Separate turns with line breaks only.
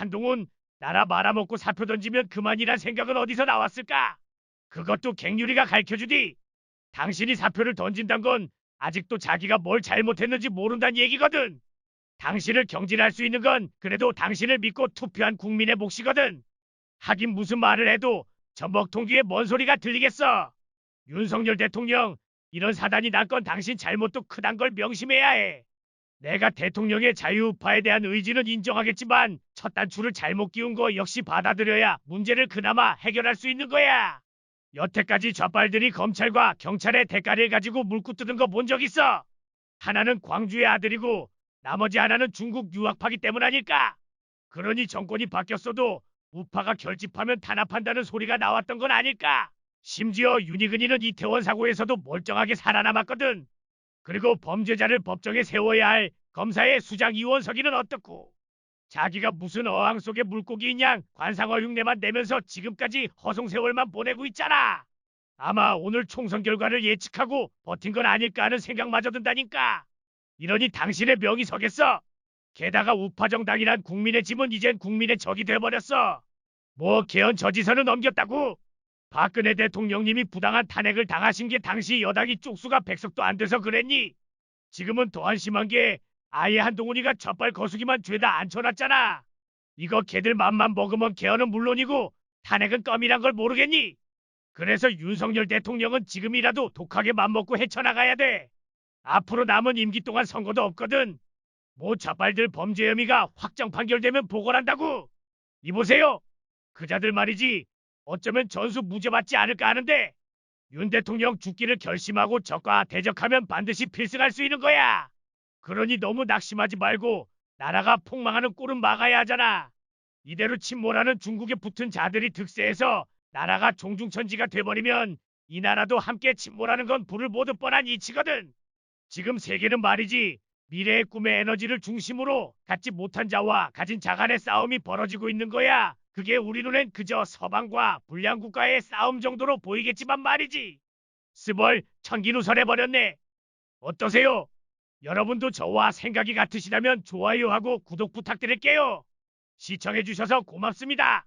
한동훈 나라 말아먹고 사표 던지면 그만이란 생각은 어디서 나왔을까? 그것도 갱유리가 가르쳐주디. 당신이 사표를 던진단 건 아직도 자기가 뭘 잘못했는지 모른다는 얘기거든. 당신을 경질할 수 있는 건 그래도 당신을 믿고 투표한 국민의 몫이거든. 하긴 무슨 말을 해도 전복통 뒤에 뭔 소리가 들리겠어. 윤석열 대통령 이런 사단이 난 건 당신 잘못도 크단 걸 명심해야 해. 내가 대통령의 자유우파에 대한 의지는 인정하겠지만 첫 단추를 잘못 끼운 거 역시 받아들여야 문제를 그나마 해결할 수 있는 거야. 여태까지 좌빨들이 검찰과 경찰의 대가를 가지고 물고 뜯은 거 본 적 있어? 하나는 광주의 아들이고 나머지 하나는 중국 유학파기 때문 아닐까? 그러니 정권이 바뀌었어도 우파가 결집하면 탄압한다는 소리가 나왔던 건 아닐까? 심지어 윤희근이는 이태원 사고에서도 멀쩡하게 살아남았거든. 그리고 범죄자를 법정에 세워야 할 검사의 수장 이원석이는 어떻고? 자기가 무슨 어항 속에 물고기인 양 관상어 흉내만 내면서 지금까지 허송세월만 보내고 있잖아. 아마 오늘 총선 결과를 예측하고 버틴 건 아닐까 하는 생각마저 든다니까. 이러니 당신의 명이 서겠어. 게다가 우파 정당이란 국민의 짐은 이젠 국민의 적이 돼버렸어. 뭐 개헌 저지선을 넘겼다고? 박근혜 대통령님이 부당한 탄핵을 당하신 게 당시 여당이 쪽수가 백석도 안 돼서 그랬니? 지금은 더 한심한 게 아예 한동훈이가 젖발 거수기만 죄다 앉혀놨잖아. 이거 걔들 맘만 먹으면 개헌은 물론이고 탄핵은 껌이란 걸 모르겠니? 그래서 윤석열 대통령은 지금이라도 독하게 맘먹고 헤쳐나가야 돼. 앞으로 남은 임기 동안 선거도 없거든. 뭐 자빨들 범죄 혐의가 확정 판결되면 보궐한다고. 이보세요. 그자들 말이지. 어쩌면 전수 무죄 받지 않을까 하는데 윤 대통령 죽기를 결심하고 적과 대적하면 반드시 필승할 수 있는 거야. 그러니 너무 낙심하지 말고 나라가 폭망하는 꼴은 막아야 하잖아. 이대로 침몰하는 중국에 붙은 자들이 득세해서 나라가 종중천지가 돼버리면 이 나라도 함께 침몰하는 건 불을 보듯 뻔한 이치거든. 지금 세계는 말이지 미래의 꿈의 에너지를 중심으로 갖지 못한 자와 가진 자 간의 싸움이 벌어지고 있는 거야. 그게 우리 눈엔 그저 서방과 불량 국가의 싸움 정도로 보이겠지만 말이지. 스벌 천기누설해버렸네. 어떠세요? 여러분도 저와 생각이 같으시다면 좋아요하고 구독 부탁드릴게요. 시청해주셔서 고맙습니다.